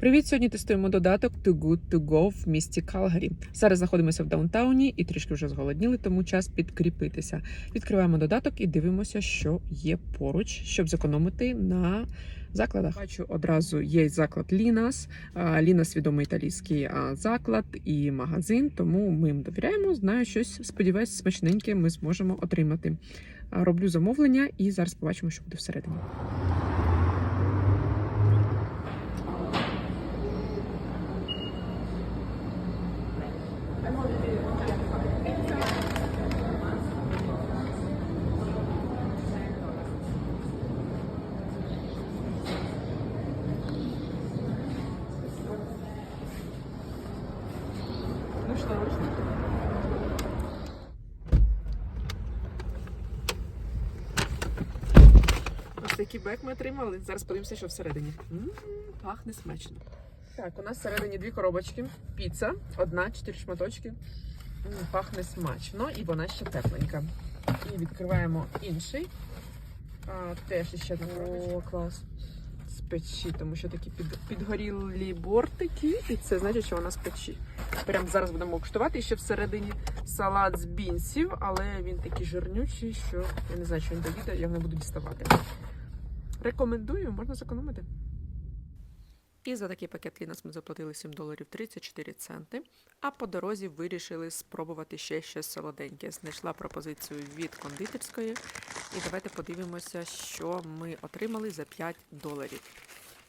Привіт! Сьогодні тестуємо додаток Too Good To Go в місті Калгарі. Зараз знаходимося в даунтауні і трішки вже зголодніли, тому час підкріпитися. Відкриваємо додаток і дивимося, що є поруч, щоб зекономити на закладах. Бачу одразу є заклад Лінас. Лінас відомий італійський заклад і магазин, тому ми їм довіряємо. Знаю, щось сподіваюсь, смачненьке ми зможемо отримати. Роблю замовлення і зараз побачимо, що буде всередині. Ну що, Ось такий бек ми отримали. Зараз подивимося, що всередині. М, Пахне смачно. Так, у нас всередині дві коробочки. Піца, одна, чотири шматочки. Пахне смачно і вона ще тепленька. І відкриваємо інший. А, теж ще одна коробочка. О, клас. З печі, тому що такі під, підгорілі бортики, і це значить, що вона з печі. Прямо зараз будемо куштувати. І ще всередині салат з бінсів, але він такий жирнючий, що я не знаю, що він доїде, я його не буду діставати. Рекомендую, можна зекономити. І за такий пакет Лінас ми заплатили 7 доларів 34 центи. А по дорозі вирішили спробувати ще щось солоденьке. Знайшла пропозицію від кондитерської. І давайте подивимося, що ми отримали за 5 доларів.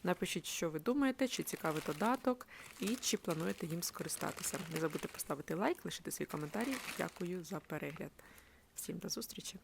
Напишіть, що ви думаєте, чи цікавий додаток, і чи плануєте їм скористатися. Не забудьте поставити лайк, лишити свій коментарі. Дякую за перегляд. Всім до зустрічі!